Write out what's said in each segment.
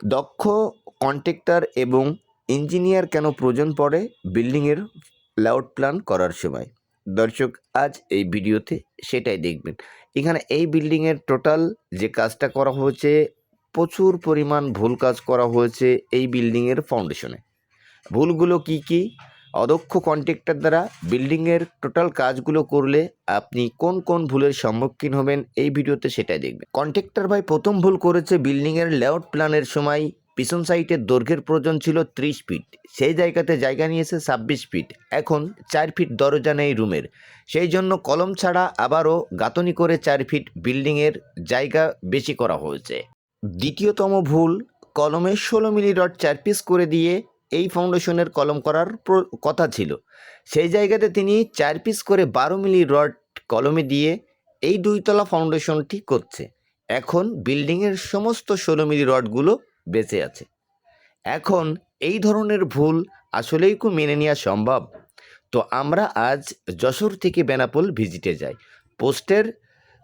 দক্ষ কন্ট্রাক্টর এবং ইঞ্জিনিয়ার কেন প্রয়োজন পড়ে বিল্ডিংয়ের লেআউট প্ল্যান করার সময়? দর্শক, আজ এই ভিডিওতে সেটাই দেখবেন। এখানে এই বিল্ডিংয়ের টোটাল যে কাজটা করা হয়েছে, প্রচুর পরিমাণ ভুল কাজ করা হয়েছে এই বিল্ডিংয়ের ফাউন্ডেশনে ভুলগুলো কি কি? অদক্ষ কন্ট্রাক্টর দ্বারা বিল্ডিংয়ের টোটাল কাজগুলো করলে আপনি কোন কোন ভুলের সম্মুখীন হবেন, এই ভিডিওতে সেটাই দেখবেন। কন্ট্রাক্টর ভাই প্রথম ভুল করেছে বিল্ডিংয়ের লেআউট প্ল্যানের সময়। পিছন সাইটের দৈর্ঘ্যের প্রয়োজন ছিল ত্রিশ ফিট সেই জায়গাতে জায়গা নিয়েছে ছাব্বিশ ফিট এখন চার ফিট দরজা নেই রুমের সেই জন্য কলম ছাড়া আবারও গাঁথনি করে চার ফিট বিল্ডিংয়ের জায়গা বেশি করা হয়েছে। দ্বিতীয়তম ভুল, কলমে ষোলো মিলি রড চার পিস করে দিয়ে এই ফাউন্ডেশনের কলম করার কথা ছিল। সেই জায়গাতে তিনি চার পিস করে বারো মিলি রড কলমে দিয়ে এই দুইতলা ফাউন্ডেশনটি করছে। এখন বিল্ডিংয়ের সমস্ত ষোলো মিলি রডগুলো বেঁচে আছে। এখন এই ধরনের ভুল আসলেই কি মেনে নেওয়া সম্ভব। তো আমরা আজ যশোর থেকে বেনাপোল ভিজিটে যাই। পোস্টের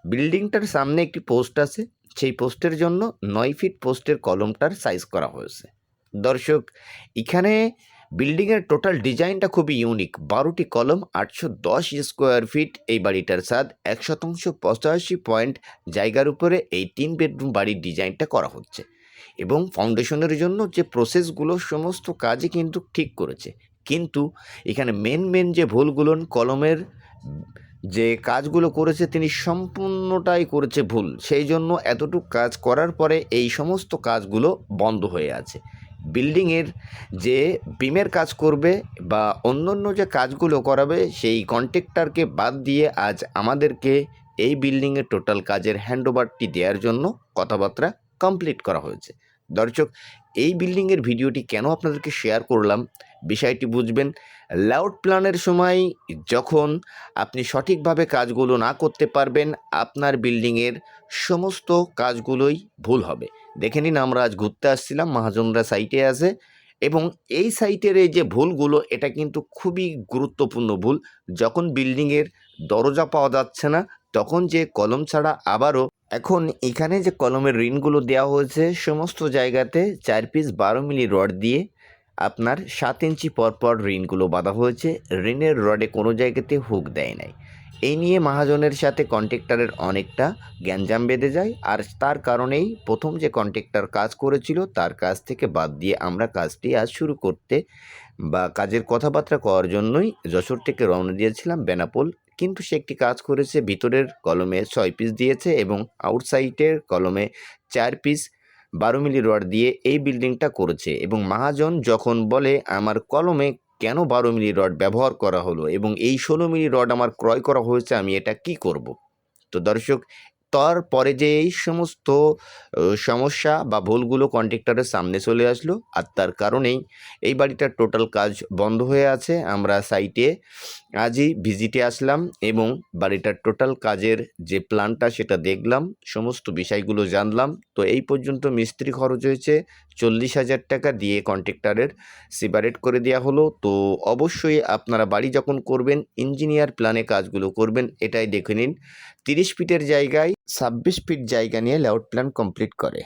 বিল্ডিংটার সামনে একটি পোস্ট আছে। সেই পোস্টের জন্য নয় ফিট পোস্টের কলমটার সাইজ করা হয়েছে। দর্শক, এখানে বিল্ডিংয়ের টোটাল ডিজাইনটা খুবই ইউনিক। বারোটি কলম, আটশো দশ স্কোয়ার ফিট। এই বাড়িটার স্বাদ এক শতাংশ পঁচাশি পয়েন্ট। জায়গার উপরে এই তিন বেডরুম বাড়ির ডিজাইনটা করা হচ্ছে। এবং ফাউন্ডেশনের জন্য যে প্রসেসগুলো, সমস্ত কাজই কিন্তু ঠিক করেছে। কিন্তু এখানে মেন মেন যে ভুলগুলো, কলমের যে কাজগুলো করেছে, তিনি সম্পূর্ণটাই করেছে ভুল। সেই জন্য এতটুকু কাজ করার পরে এই সমস্ত কাজগুলো বন্ধ হয়ে আছে। বিল্ডিংয়ের যে বিমের কাজ করবে বা অন্য অন্য যে কাজগুলো করাবে, সেই কন্ট্রাক্টরকে বাদ দিয়ে আজ আমাদেরকে এই বিল্ডিংয়ের টোটাল কাজের হ্যান্ডওভারটি দেওয়ার জন্য কথাবার্তা কমপ্লিট করা হয়েছে। দর্শক, এই বিল্ডিংয়ের ভিডিওটি কেন আপনাদেরকে শেয়ার করলাম? বিষয়টি বুঝবেন। লেআউট প্ল্যানের সময় যখন আপনি সঠিকভাবে কাজগুলো না করতে পারবেন, আপনার বিল্ডিংয়ের সমস্ত কাজগুলোই ভুল হবে। দেখে নিন, আমরা আজ ঘুরতে আসছিলাম, মহাজনরা সাইটে আছে এবং এই সাইটের এই যে ভুলগুলো, এটা কিন্তু খুবই গুরুত্বপূর্ণ ভুল। যখন বিল্ডিংয়ের দরজা পাওয়া যাচ্ছে না, তখন যে কলম ছাড়া আবারও এখন এখানে যে কলমের ঋণগুলো দেওয়া হয়েছে, সমস্ত জায়গাতে চার পিস বারো মিলি রড দিয়ে আপনার সাত ইঞ্চি পর পর ঋণগুলো বাঁধা হয়েছে। ঋণের রডে কোনো জায়গাতে হুক দেয় নাই। এই নিয়ে মহাজনের সাথে কন্ট্রাক্টরের অনেকটা গ্যাঞ্জাম বেঁধে যায় আর তার কারণেই প্রথম যে কন্ট্রাক্টর কাজ করেছিল, তার কাজ থেকে বাদ দিয়ে আমরা কাজটি আজ শুরু করতে বা কাজের কথাবার্তা করার জন্যই যশোর থেকে রওনা দিয়েছিলাম বেনাপোল কিন্তু সে একটি কাজ করেছে। ভিতরের কলমে ছয় পিস দিয়েছে এবং আউটসাইডের কলমে চার পিস বারো মিলি রড দিয়ে এই বিল্ডিংটা করেছে এবং মহাজন যখন বলে, আমার কলমে কেন বারো মিলি রড ব্যবহার করা হলো এবং এই ষোলো মিলি রড আমার ক্রয় করা হয়েছে, আমি এটা কি করব? তো দর্শক তারপরে যে এই সমস্ত সমস্যা বা ভুলগুলো কন্ট্রাক্টরের সামনে চলে আসলো আর তার কারণেই এই বাড়িটার টোটাল কাজ বন্ধ হয়ে আছে। আমরা সাইটে আজই ভিজিটে আসলাম এবং বাড়িটার টোটাল কাজের যে প্ল্যানটা সেটা দেখলাম, সমস্ত বিষয়গুলো জানলাম। তো এই পর্যন্ত মিস্ত্রি খরচ হয়েছে চল্লিশ হাজার টাকা দিয়ে কন্ট্রাক্টরের সেপারেট করে দেওয়া হলো। তো অবশ্যই আপনারা বাড়ি যখন করবেন ইঞ্জিনিয়ার প্ল্যানে কাজগুলো করবেন, এটাই দেখে নিন। তিরিশ ফিটের জায়গায় ছাব্বিশ ফিট জায়গা নিয়ে লেআউট প্ল্যান কমপ্লিট করে।